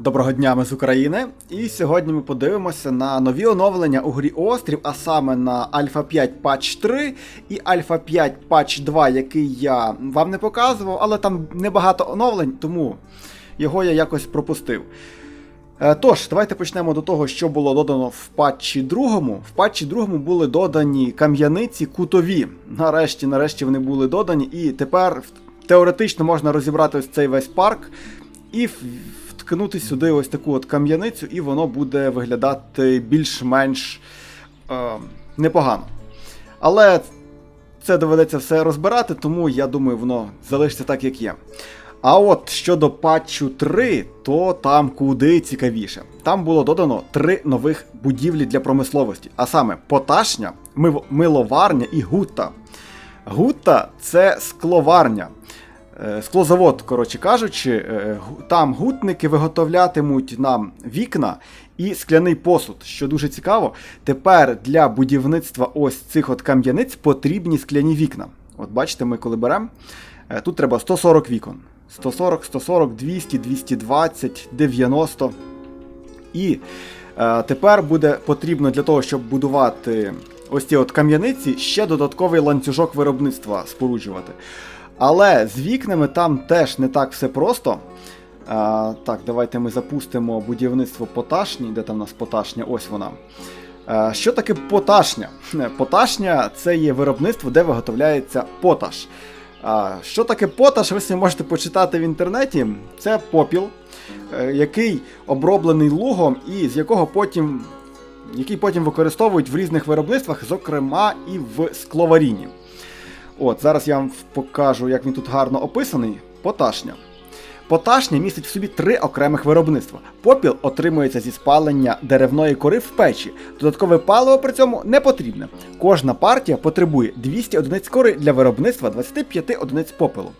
Доброго дня, ми з України. І сьогодні ми подивимося на нові оновлення у грі Острів, а саме на Альфа 5 патч 3 і Альфа 5 патч 2, який я вам не показував, але там небагато оновлень, тому його я якось пропустив. Е, Тож, давайте почнемо до того, що було додано в патчі другому. В патчі другому були додані кам'яниці кутові. Нарешті, нарешті вони були додані, і тепер теоретично можна розібрати ось цей весь парк і вткнути сюди ось таку от кам'яницю, і воно буде виглядати більш-менш е, непогано. Але це доведеться все розбирати, тому я думаю, воно залишиться так, як є. А от щодо патчу 3, то там куди цікавіше. Там було додано три нових будівлі для промисловості, а саме поташня, миловарня і гутта. Гутта це скловарня. Е, Склозавод, коротше кажучи, е, там гутники виготовлятимуть нам вікна і скляний посуд, що дуже цікаво. Тепер для будівництва ось цих от кам'яниць потрібні скляні вікна. От бачите, ми коли беремо, е, тут треба 140 вікон. 140, 140, 200, 220, 90. І е, тепер буде потрібно для того, щоб будувати ось ці от кам'яниці, ще додатковий ланцюжок виробництва споруджувати. Але з вікнами там теж не так все просто. А, так, давайте ми запустимо будівництво поташні. Де там у нас поташня? Ось вона. А, що таке поташня? Поташня це є виробництво, де виготовляється поташ. А, що таке поташ, ви собі можете почитати в інтернеті. Це попіл, е, який оброблений лугом і з якого потім. Який потім використовують в різних виробництвах, зокрема і в скловарінні. От, зараз я вам покажу, як він тут гарно описаний. Поташня. Поташня містить в собі три окремих виробництва. Попіл отримується зі спалення деревної кори в печі. Додаткове паливо при цьому не потрібне. Кожна партія потребує 200 одиниць кори для виробництва 25 одиниць попелу.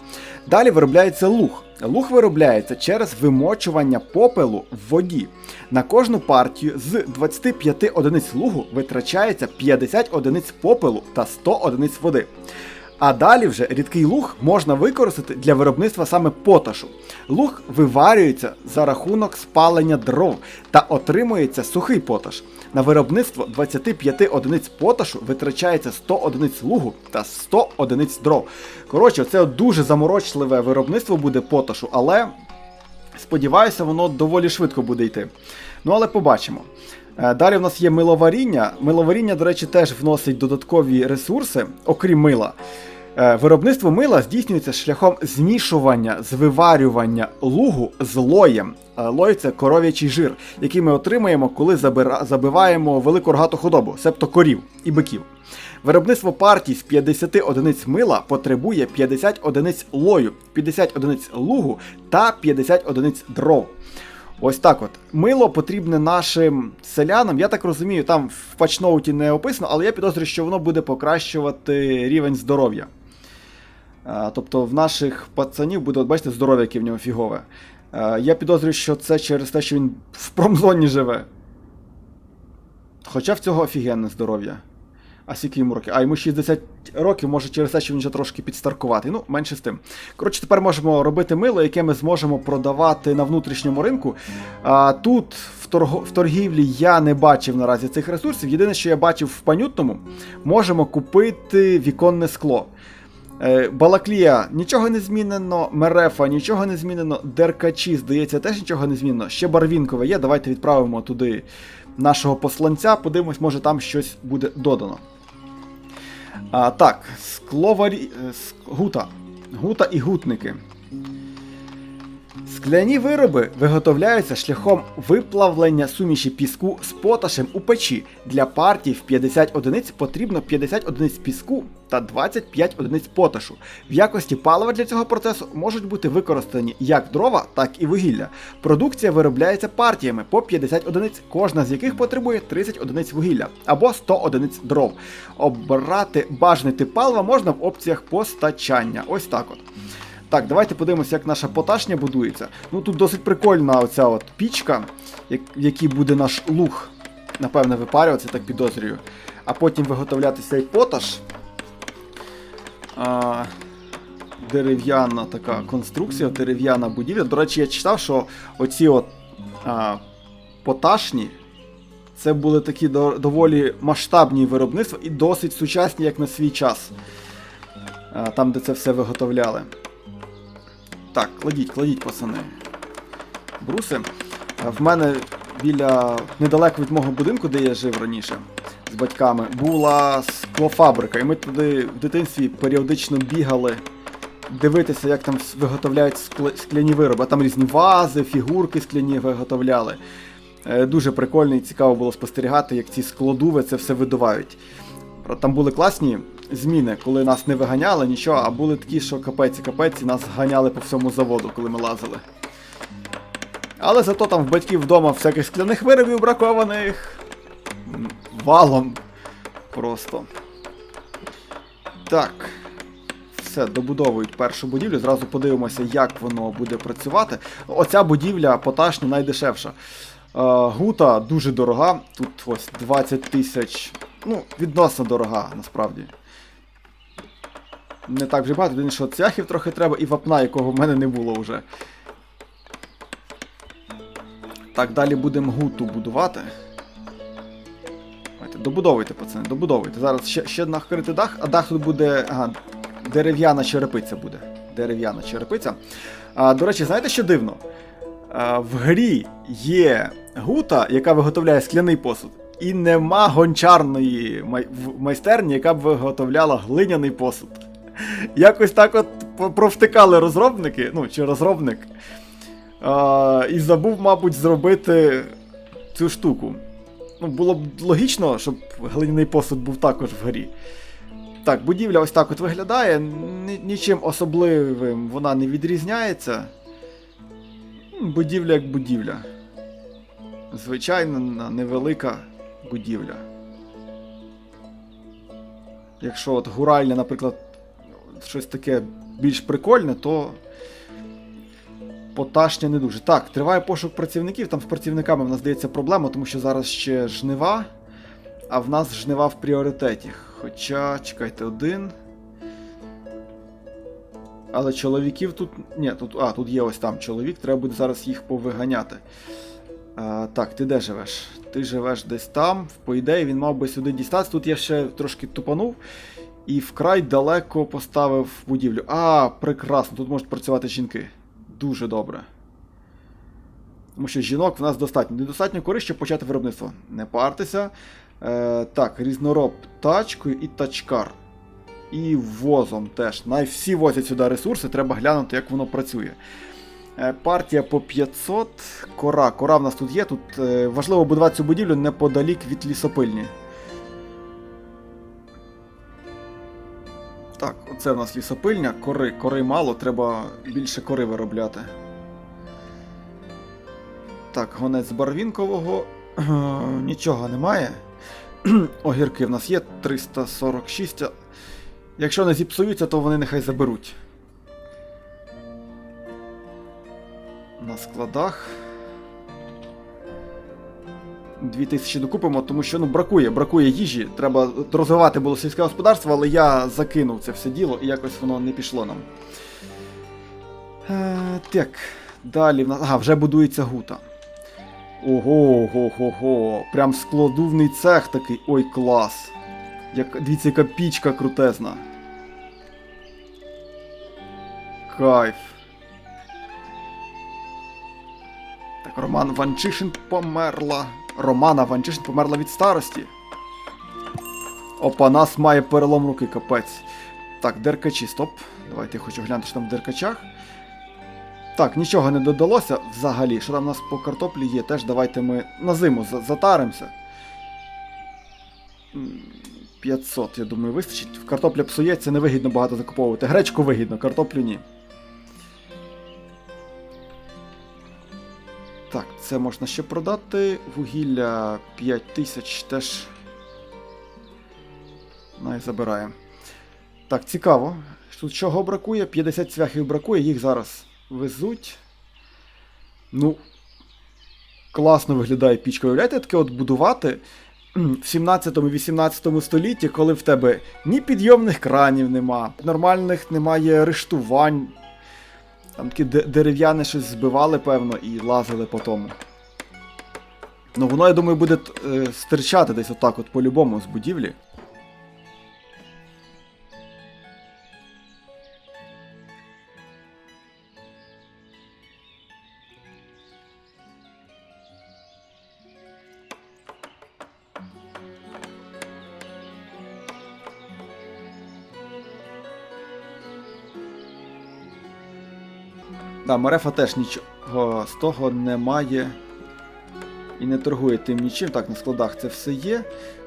Далі виробляється луг. Луг виробляється через вимочування попелу в воді. На кожну партію з 25 одиниць лугу витрачається 50 одиниць попелу та 100 одиниць води. А далі вже рідкий луг можна використати для виробництва саме поташу. Луг виварюється за рахунок спалення дров та отримується сухий поташ. На виробництво 25 одиниць поташу витрачається 100 одиниць лугу та 100 одиниць дров. Коротше, це дуже заморочливе виробництво буде поташу, але сподіваюся, воно доволі швидко буде йти. Ну але побачимо. Е, Далі в нас є миловаріння. Миловаріння, до речі, теж вносить додаткові ресурси, окрім мила. Е, Виробництво мила здійснюється шляхом змішування, звиварювання лугу з лоєм. Е, Лой це коров'ячий жир, який ми отримуємо, коли забиваємо велику рогату худобу, себто корів і биків. Виробництво партій з 50 одиниць мила потребує 50 одиниць лою, 50 одиниць лугу та 50 одиниць дров. Ось так от. Мило потрібне нашим селянам. Я так розумію, там в патчноуті не описано, але я підозрюю, що воно буде покращувати рівень здоров'я. А, тобто в наших пацанів буде, от бачите, здоров'я, яке в нього фігове. А, я підозрюю, що це через те, що він в промзоні живе. Хоча в цього офігенне здоров'я. А скільки йому років? А йому 60 років, може через те, що він вже трошки підстаркуватий. Ну, менше з тим. Коротше, тепер можемо робити мило, яке ми зможемо продавати на внутрішньому ринку. А, тут в, торго, в торгівлі я не бачив наразі цих ресурсів. Єдине, що я бачив в панютному, можемо купити віконне скло. Е, Балаклія нічого не змінено, Мерефа нічого не змінено, Деркачі, здається, теж нічого не змінено. Ще Барвінкове є. Давайте відправимо туди нашого посланця, подивимось, може там щось буде додано. А, так, скловарі. е, Гута. Гута і гутники. Скляні вироби виготовляються шляхом виплавлення суміші піску з поташем у печі. Для партій в 50 одиниць потрібно 50 одиниць піску та 25 одиниць поташу. В якості палива для цього процесу можуть бути використані як дрова, так і вугілля. Продукція виробляється партіями по 50 одиниць, кожна з яких потребує 30 одиниць вугілля або 100 одиниць дров. Обрати бажаний тип палива можна в опціях постачання. Ось так от. Так, давайте подивимося, як наша поташня будується. Ну тут досить прикольна оця от пічка, як- в якій буде наш луг, напевне, випарюватися, так підозрюю. А потім виготовляти цей поташ. А, дерев'яна така конструкція, дерев'яна будівля. До речі, я читав, що оці от а, поташні. Це були такі доволі масштабні виробництва і досить сучасні, як на свій час. Там, де це все виготовляли. Так, кладіть, кладіть, пацани. Бруси. В мене біля недалеко від мого будинку, де я жив раніше з батьками, була склофабрика. І ми туди в дитинстві періодично бігали дивитися, як там виготовляють скляні вироби. Там різні вази, фігурки скляні виготовляли. Е, Дуже прикольно і цікаво було спостерігати, як ці складуви це все видувають. Там були класні зміни, коли нас не виганяли, нічого, а були такі, що капець і капець, нас ганяли по всьому заводу, коли ми лазили. Але зато там в батьків вдома всяких скляних виробів бракованих. Валом. Просто. Так. Все, добудовують першу будівлю. Зразу подивимося, як воно буде працювати. Оця будівля поташня найдешевша. Е, Гута дуже дорога. Тут ось 20 тисяч. Ну, відносно дорога, насправді. Не так вже багато, єдине, що цвяхів трохи треба і вапна, якого в мене не було вже. Так, далі будемо гуту будувати. Давайте, добудовуйте, пацани, добудовуйте. Зараз ще, ще накрити дах, а дах тут буде. Ага, дерев'яна черепиця буде. Дерев'яна черепиця. А, до речі, знаєте, що дивно? А, в грі є гута, яка виготовляє скляний посуд, і нема гончарної май- майстерні, яка б виготовляла глиняний посуд. Якось так от провтикали розробники, ну, чи розробник. А, і забув, мабуть, зробити цю штуку. Ну, було б логічно, щоб глиняний посуд був також в грі. Так, будівля ось так от виглядає. Нічим особливим вона не відрізняється. Будівля як будівля. Звичайна невелика будівля. Якщо от гуральня, наприклад, щось таке більш прикольне, то поташня не дуже. Так, триває пошук працівників. Там з працівниками в нас здається проблема, тому що зараз ще жнива, а в нас жнива в пріоритеті. Хоча, чекайте, один. Але чоловіків тут. Ні, тут. А, тут є ось там чоловік, треба буде зараз їх повиганяти. А, так, ти де живеш? Ти живеш десь там. По ідеї, він мав би сюди дістатися. Тут я ще трошки тупанув. І вкрай далеко поставив будівлю. А, прекрасно, тут можуть працювати жінки. Дуже добре. Тому що жінок в нас достатньо. Недостатньо користь, щоб почати виробництво. Не партеся. Е, так, різнороб тачкою і тачкар. І возом теж. Най всі возять сюди ресурси, треба глянути, як воно працює. Е, партія по 500. Кора. Кора в нас тут є. Тут е, важливо будувати цю будівлю неподалік від лісопильні. Оце в нас лісопильня. Кори, кори мало, треба більше кори виробляти. Так, гонець барвінкового. Нічого немає. Огірки в нас є 346. Якщо не зіпсуються, то вони нехай заберуть. На складах. 2000 докупимо, тому що ну, бракує, бракує їжі. Треба розвивати було сільське господарство, але я закинув це все діло і якось воно не пішло нам. Е, так, далі в нас. Ага, вже будується гута. Ого, го, го, го. Прям складувний цех такий. Ой, клас. Як, дивіться, яка пічка крутезна. Кайф. Так, Роман Ванчишин померла. Романа Ванчишин померла від старості. Опа, нас має перелом руки, капець. Так, деркачі, стоп. Давайте я хочу глянути, що там в деркачах. Так, нічого не додалося взагалі. Що там у нас по картоплі є, теж давайте ми на зиму за- затаримося. 500, я думаю, вистачить. Картопля псується, невигідно багато закуповувати. Гречку вигідно, картоплю ні. Це можна ще продати. Вугілля 5000 теж. Най забираємо. Так, цікаво. Тут чого бракує? 50 цвяхів бракує, їх зараз везуть. Ну. Класно виглядає пічка. Уявляєте, таке от будувати в 17-18 столітті, коли в тебе ні підйомних кранів нема, нормальних немає рештувань. Там такі дерев'яне щось збивали, певно, і лазили по тому. Ну воно, я думаю, буде е, стирчати десь отак, от по-любому, з будівлі. Да, Марефа теж нічого з того немає і не торгує тим нічим. Так, на складах це все є,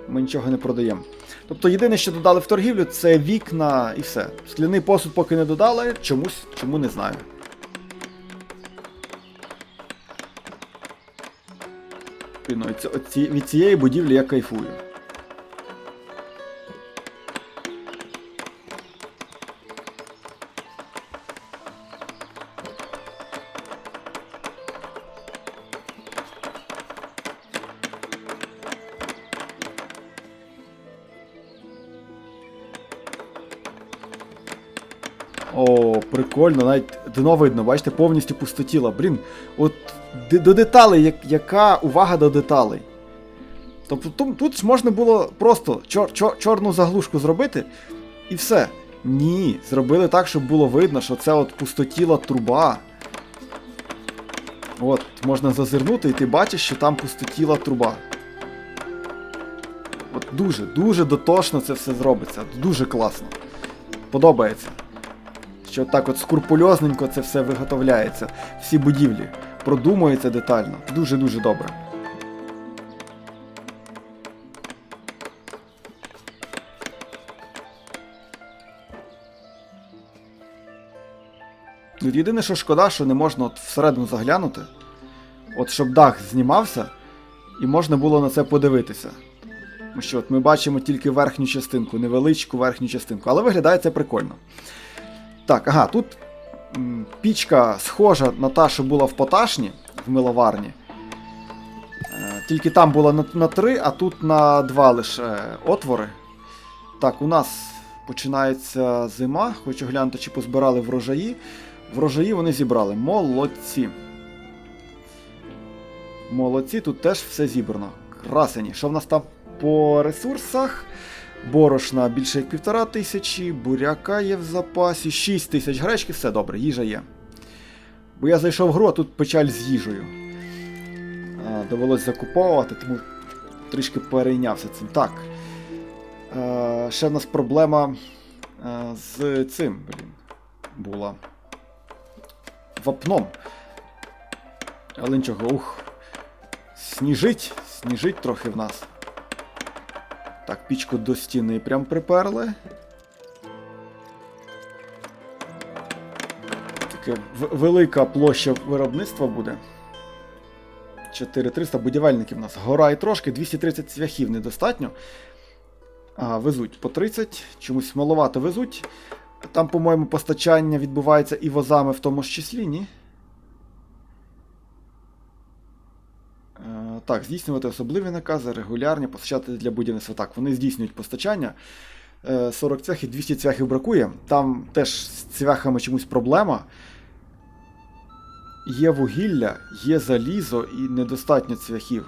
ми нічого не продаємо. Тобто єдине, що додали в торгівлю, це вікна і все. Скляний посуд поки не додали, чомусь, чому не знаю. Від цієї будівлі я кайфую. О, прикольно, навіть дно видно, бачите, повністю пустотіла. Блін, от до деталей, як, яка увага до деталей. Тобто тут, ж можна було просто чор, чор, чорну заглушку зробити і все. Ні, зробили так, щоб було видно, що це от пустотіла труба. От, можна зазирнути, і ти бачиш, що там пустотіла труба. От дуже, дуже дотошно це все зробиться. Дуже класно. Подобається що так от скрупульозненько це все виготовляється, всі будівлі. Продумується детально. Дуже-дуже добре. Ну, Єдине, що шкода, що не можна от всередину заглянути. От щоб дах знімався, і можна було на це подивитися. Тому що от ми бачимо тільки верхню частинку, невеличку верхню частинку, але виглядає це прикольно. Так, ага, тут пічка схожа на та, що була в поташні, в миловарні. Е, Тільки там була на, 3, а тут на 2 лише отвори. Так, у нас починається зима. Хочу глянути, чи позбирали врожаї. Врожаї вони зібрали. Молодці. Молодці, тут теж все зібрано. Красені. Що в нас там по ресурсах? Борошна більше як півтора тисячі, буряка є в запасі, 6 тисяч гречки, все добре, їжа є. Бо я зайшов в гру, а тут печаль з їжею. А, довелось закуповувати, тому трішки перейнявся цим. Так. Е, ще в нас проблема е, з цим, блін, була. Вапном. Але нічого, ух. Сніжить, сніжить трохи в нас. Так, пічку до стіни прям приперли. Таке велика площа виробництва буде. 4300 будівельників у нас. Гора і трошки, 230 цвяхів недостатньо. Ага, везуть по 30, чомусь маловато везуть. Там, по-моєму, постачання відбувається і возами в тому ж числі, ні? Е, Так, здійснювати особливі накази, регулярні, постачати для будівництва. Так, вони здійснюють постачання. Е, 40 цвяхів, 200 цвяхів бракує. Там теж з цвяхами чомусь проблема. Є вугілля, є залізо і недостатньо цвяхів.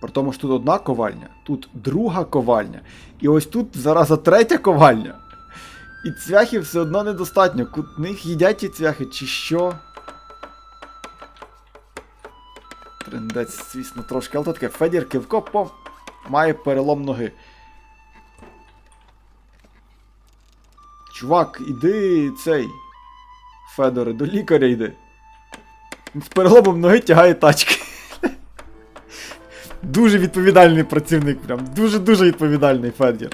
При тому ж тут одна ковальня, тут друга ковальня. І ось тут зараза третя ковальня. І цвяхів все одно недостатньо. Кутних їдять ті цвяхи, чи що? Трендець, звісно, трошки. Але то таке Федір Кивко по... має перелом ноги. Чувак, іди цей. Федоре, до лікаря йди. З переломом ноги тягає тачки. Дуже відповідальний працівник, прям. Дуже-дуже відповідальний Федір.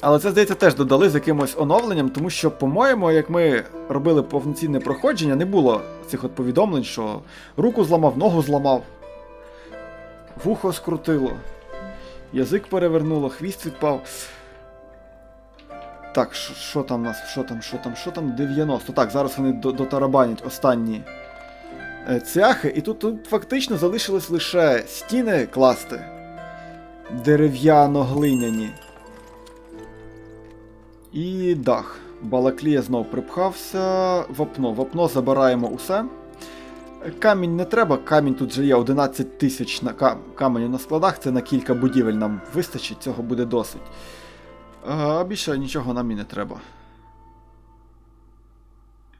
Але це, здається, теж додали з якимось оновленням, тому що, по-моєму, як ми робили повноцінне проходження, не було цих от повідомлень, що руку зламав, ногу зламав, вухо скрутило, язик перевернуло, хвіст відпав. Так, що- там у нас? Що там, що там, що там? 90. Так, зараз вони дотарабанять останні е, цяхи, і тут, тут фактично залишилось лише стіни класти дерев'яно-глиняні. І дах. Балаклія знов припхався. Вапно. Вапно забираємо усе. Камінь не треба, камінь тут же є 11 тисяч на ка- каменю на складах, це на кілька будівель нам вистачить, цього буде досить. А більше нічого нам і не треба.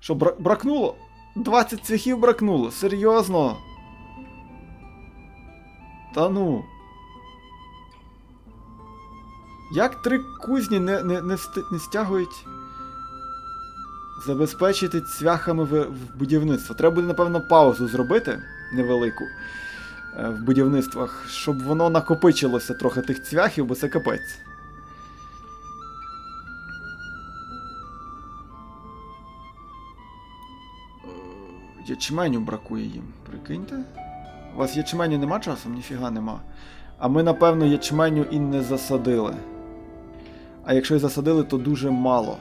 Що, бра- бракнуло? 20 цвяхів бракнуло, серйозно. Та ну. Як три кузні не, не, не, не стягують забезпечити цвяхами в, в будівництво? Треба буде, напевно, паузу зробити невелику е, в будівництвах, щоб воно накопичилося трохи тих цвяхів, бо це капець. Е, Ячменю бракує їм, прикиньте. У вас ячменю нема часом? Ніфіга нема. А ми, напевно, ячменю і не засадили. А якщо і засадили, то дуже мало.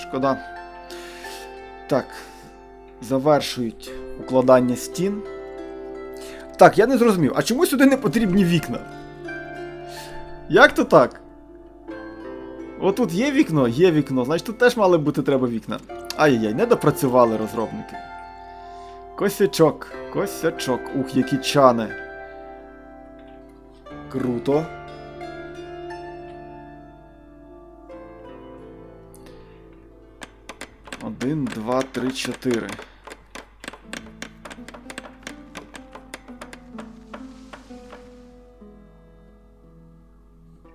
Шкода. Так. Завершують укладання стін. Так, я не зрозумів, а чому сюди не потрібні вікна? Як то так? Отут є вікно, є вікно, значить тут теж мали бути треба вікна. Ай-яй, не допрацювали розробники. Косячок, косячок. Ух, які чани. Круто. Один, два, три, чотири.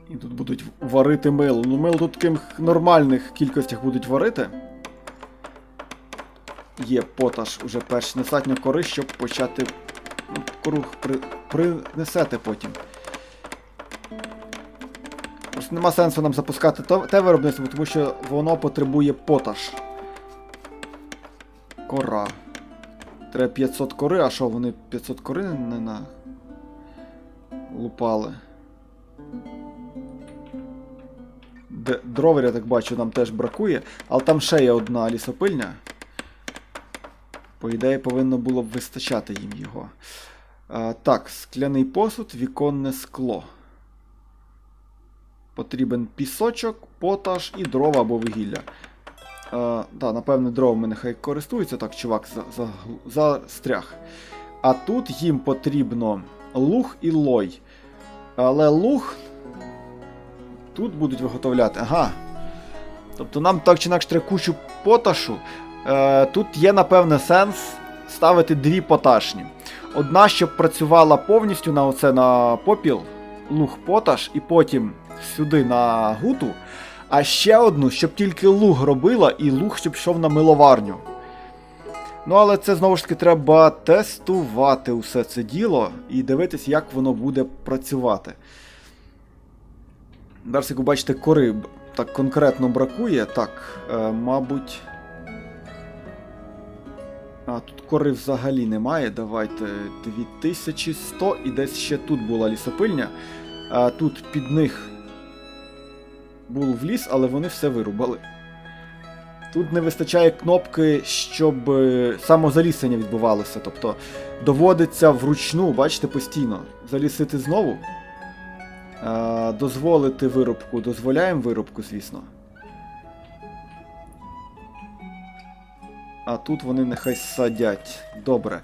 І тут будуть варити мило. Ну, мило тут в таких нормальних кількостях будуть варити. Є поташ уже перш достатньо кори, щоб почати. Кору при... принесете потім. Просто нема сенсу нам запускати то- те виробництво, тому що воно потребує поташ. Кора. Треба 500 кори, а що, вони 500 кори не на. лупали. Дровер, я так бачу, нам теж бракує, але там ще є одна лісопильня. По ідеї, повинно було б вистачати їм його. А, так, скляний посуд, віконне скло. Потрібен пісочок, поташ і дрова або вугілля. А, да, напевне, дровами нехай користуються, так, чувак за, за, застряг. А тут їм потрібно луг і лой. Але луг тут будуть виготовляти. Ага. Тобто нам так чи інакше треба кучу поташу. Е, тут є, напевне, сенс ставити дві поташні. Одна, щоб працювала повністю на оце на попіл, луг поташ, і потім сюди на гуту. А ще одну, щоб тільки луг робила, і луг, щоб йшов на миловарню. Ну, але це знову ж таки треба тестувати усе це діло і дивитись, як воно буде працювати. Ви бачите, кори так конкретно бракує. Так, е, мабуть. А, тут кори взагалі немає. Давайте 2100 і десь ще тут була лісопильня. А тут під них був ліс, але вони все вирубали. Тут не вистачає кнопки, щоб е, самозалісення відбувалося. Тобто доводиться вручну, бачите, постійно залісити знову. Дозволити вирубку. Дозволяємо вирубку, звісно. А тут вони нехай садять. Добре.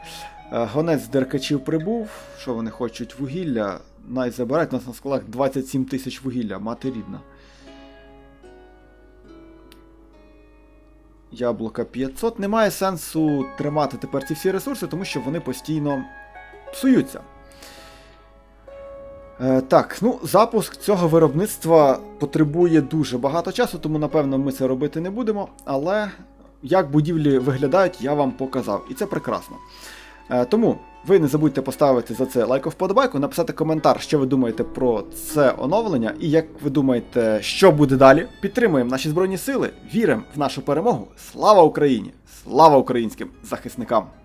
Е, Гонець деркачів прибув. Що вони хочуть? Вугілля. Най забирають. У нас на складах 27 тисяч вугілля, мати рідна. Яблука 500. Немає сенсу тримати тепер ці всі ресурси, тому що вони постійно псуються. Е, так, ну, запуск цього виробництва потребує дуже багато часу, тому напевно ми це робити не будемо. Але як будівлі виглядають, я вам показав. І це прекрасно. Е, тому ви не забудьте поставити за це лайк вподобайку, написати коментар, що ви думаєте про це оновлення, і як ви думаєте, що буде далі. Підтримуємо наші збройні сили, віримо в нашу перемогу. Слава Україні! Слава українським захисникам!